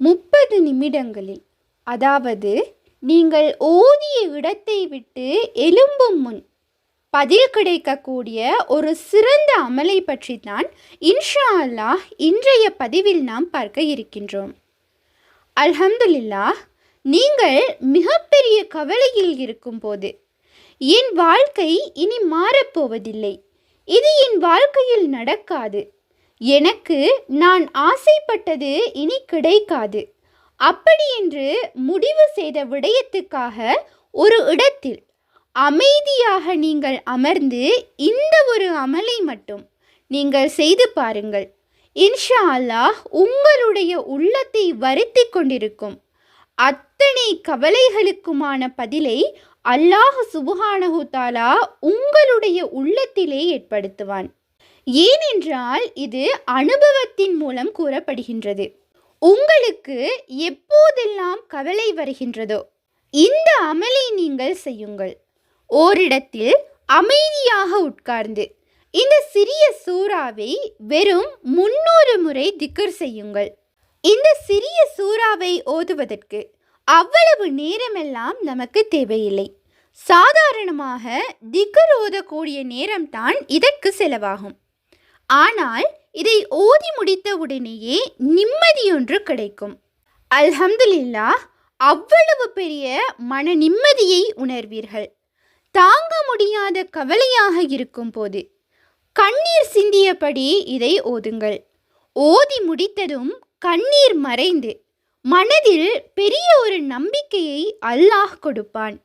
முப்பது நிமிடங்களில். அதாவது நீங்கள் ஓதிய இடத்தை விட்டு எழும்பும் முன் பதில் கிடைக்கக்கூடிய ஒரு சிறந்த அமலை பற்றி தான் இன்ஷா அல்லாஹ் இன்றைய பதிவில் நாம் பார்க்க இருக்கின்றோம். அல்ஹம்துலில்லா நீங்கள் மிகப்பெரிய கவலையில் இருக்கும்போது என் வாழ்க்கை இனி மாறப்போவதில்லை. இது என் வாழ்க்கையில் நடக்காது. எனக்கு நான் ஆசைப்பட்டது இனி கிடைக்காது. அப்படி என்று முடிவு செய்த விடயத்துக்காக ஒரு இடத்தில் அமைதியாக நீங்கள் அமர்ந்து இந்த ஒரு அமலை மட்டும் நீங்கள் செய்து பாருங்கள். இன்ஷா அல்லாஹ் உங்களுடைய உள்ளத்தை வருத்தி கொண்டிருக்கும். அத்தனை கவலைகளுக்குமான பதிலை அல்லாஹ் சுபுஹானஹு தாலா உங்களுடைய உள்ளத்திலே ஏற்படுத்துவான். ஏனென்றால் இது அனுபவத்தின் மூலம் கூறப்படுகின்றது. உங்களுக்கு எப்போதெல்லாம் கவலை வருகின்றதோ இந்த அமலை நீங்கள் செய்யுங்கள். ஓரிடத்தில் அமைதியாக உட்கார்ந்து இந்த சிறிய சூறாவை வெறும் முன்னூறு முறை திக்கர் செய்யுங்கள். இந்த சிறிய சூறாவை ஓதுவதற்கு அவ்வளவு நேரமெல்லாம் நமக்கு தேவையில்லை. சாதாரணமாக திக்கர் ஓதக்கூடிய நேரம்தான் இதற்கு செலவாகும். ஆனால் இதை ஓதி முடித்த உடனேயே நிம்மதியொன்று கிடைக்கும். அல்ஹம்துலில்லா அவ்வளவு பெரிய மன நிம்மதியை உணர்வீர்கள். தாங்க முடியாத கவலையாக இருக்கும் போது கண்ணீர் சிந்தியபடி இதை ஓதுங்கள். ஓதி முடித்ததும் கண்ணீர் மறைந்து மனதில் பெரிய ஒரு நம்பிக்கையை அல்லாஹ் கொடுப்பான்.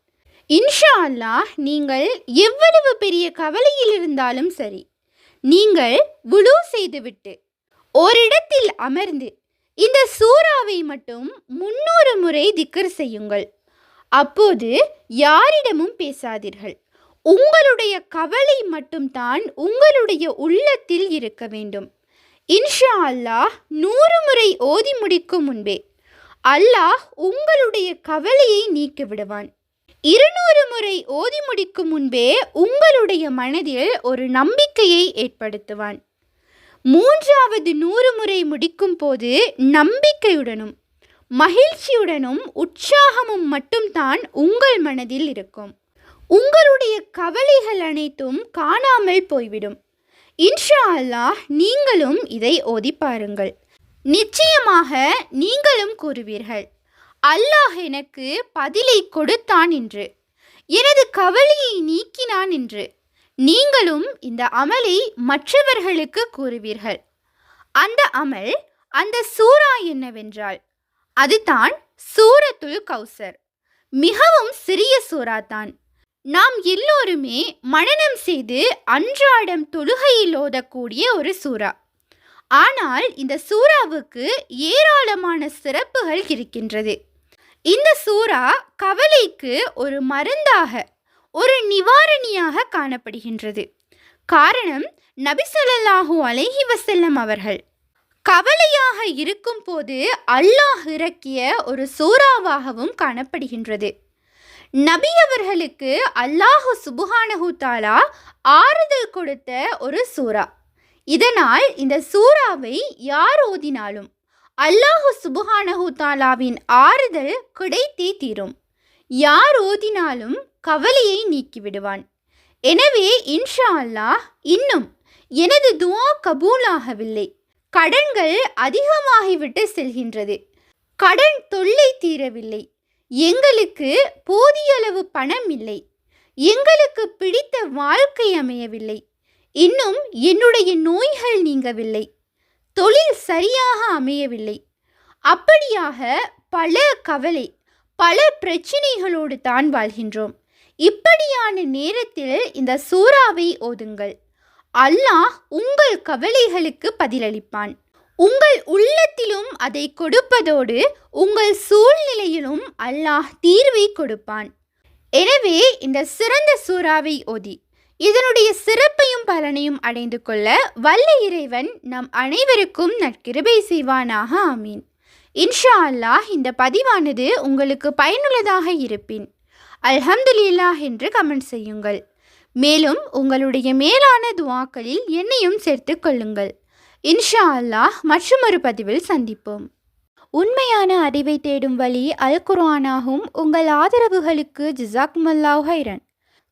இன்ஷா அல்லாஹ் நீங்கள் எவ்வளவு பெரிய கவலையில் இருந்தாலும் சரி நீங்கள் வுடு செய்துவிட்டு ஓரிடத்தில் அமர்ந்து இந்த சூறாவை மட்டும் முன்னூறு முறை திக்கர் செய்யுங்கள். அப்போது யாரிடமும் பேசாதீர்கள். உங்களுடைய கவலை மட்டும்தான் உங்களுடைய உள்ளத்தில் இருக்க வேண்டும். இன்ஷா அல்லாஹ் நூறு முறை ஓதி முடிக்கும் முன்பே அல்லாஹ் உங்களுடைய கவலையை நீக்கிவிடுவான். இருநூறு முறை ஓதி முடிக்கும் முன்பே உங்களுடைய மனதில் ஒரு நம்பிக்கையை ஏற்படுத்துவான். மூன்றாவது நூறு முறை முடிக்கும் போது நம்பிக்கையுடனும் மகிழ்ச்சியுடனும் உற்சாகமும் மட்டும்தான் உங்கள் மனதில் இருக்கும். உங்களுடைய கவலைகள் அனைத்தும் காணாமல் போய்விடும். இன்ஷா அல்லாஹ் நீங்களும் இதை ஓதி பாருங்கள். நிச்சயமாக நீங்களும் கூறுவீர்கள். அல்லாஹ் எனக்கு பதிலை கொடுத்தான் என்று. எனது கவலையை நீக்கினான் என்று. நீங்களும் இந்த அமலை மற்றவர்களுக்கு கூறுவீர்கள். அந்த அமல் அந்த சூறா என்னவென்றால் அதுதான் சூரத்துல் கௌசர். மிகவும் சிறிய சூறா தான் நாம் எல்லோருமே மனநம் செய்து அன்றாடம் தொழுகையில் ஓதக்கூடிய ஒரு சூறா. ஆனால் இந்த சூறாவுக்கு ஏராளமான சிறப்புகள் இருக்கின்றது. இந்த சூறா கவலைக்கு ஒரு மருந்தாக ஒரு நிவாரணியாக காணப்படுகின்றது. காரணம் நபிசல்லாஹூ அலைஹி வசல்லம் அவர்கள். கவலையாக இருக்கும் போது அல்லாஹ் இறக்கிய ஒரு சூறாவாகவும் காணப்படுகின்றது. நபி அவர்களுக்கு அல்லாஹு சுபுஹானஹு தாலா ஆறுதல் கொடுத்த ஒரு சூறா. இதனால் இந்த சூறாவை யார் ஓதினாலும் அல்லாஹு சுபுஹானஹு தாலாவின் ஆறுதல் கிடைத்தே தீரும் யார் ஓதினாலும் கவலையை நீக்கிவிடுவான். எனவே இன்ஷா அல்லாஹ் இன்னும் எனது துவா கபூலாகவில்லை. கடன்கள் அதிகமாகிவிட்டு செல்கின்றது. கடன் தொல்லை தீரவில்லை. எங்களுக்கு போதியளவு பணம் இல்லை. எங்களுக்கு பிடித்த வாழ்க்கை அமையவில்லை. இன்னும் என்னுடைய நோய்கள் நீங்கவில்லை. தொழில் சரியாக அமையவில்லை. அப்படியாக பல கவலை பல பிரச்சினைகளோடு தான் வாழ்கின்றோம். இப்படியான நேரத்தில் இந்த சூறாவை ஓதுங்கள். அல்லாஹ் உங்கள் கவலைகளுக்கு பதிலளிப்பான். உங்கள் உள்ளத்திலும் அதை கொடுப்பதோடு உங்கள் சூழ்நிலையிலும் அல்லாஹ் தீர்வை கொடுப்பான். எனவே இந்த சிறந்த சூறாவை ஓதி இதனுடைய சிறப்பையும் பலனையும் அடைந்து கொள்ள வல்ல இறைவன் நம் அனைவருக்கும் நற்கிருபை செய்வானாக ஆமீன். இன்ஷா அல்லாஹ் இந்த பதிவானது உங்களுக்கு பயனுள்ளதாக இருப்பின். அல்ஹம்துலில்லாஹ் என்று கமெண்ட் செய்யுங்கள். மேலும் உங்களுடைய மேலான துவாக்களில் என்னையும் சேர்த்து கொள்ளுங்கள். இன்ஷா அல்லாஹ் மற்றொரு பதிவில் சந்திப்போம். உண்மையான அறிவை தேடும் வழி அல் குர்ஆனாகும். உங்கள் ஆதரவுகளுக்கு ஜிசாக் மல்லாஹ் ஹைரன்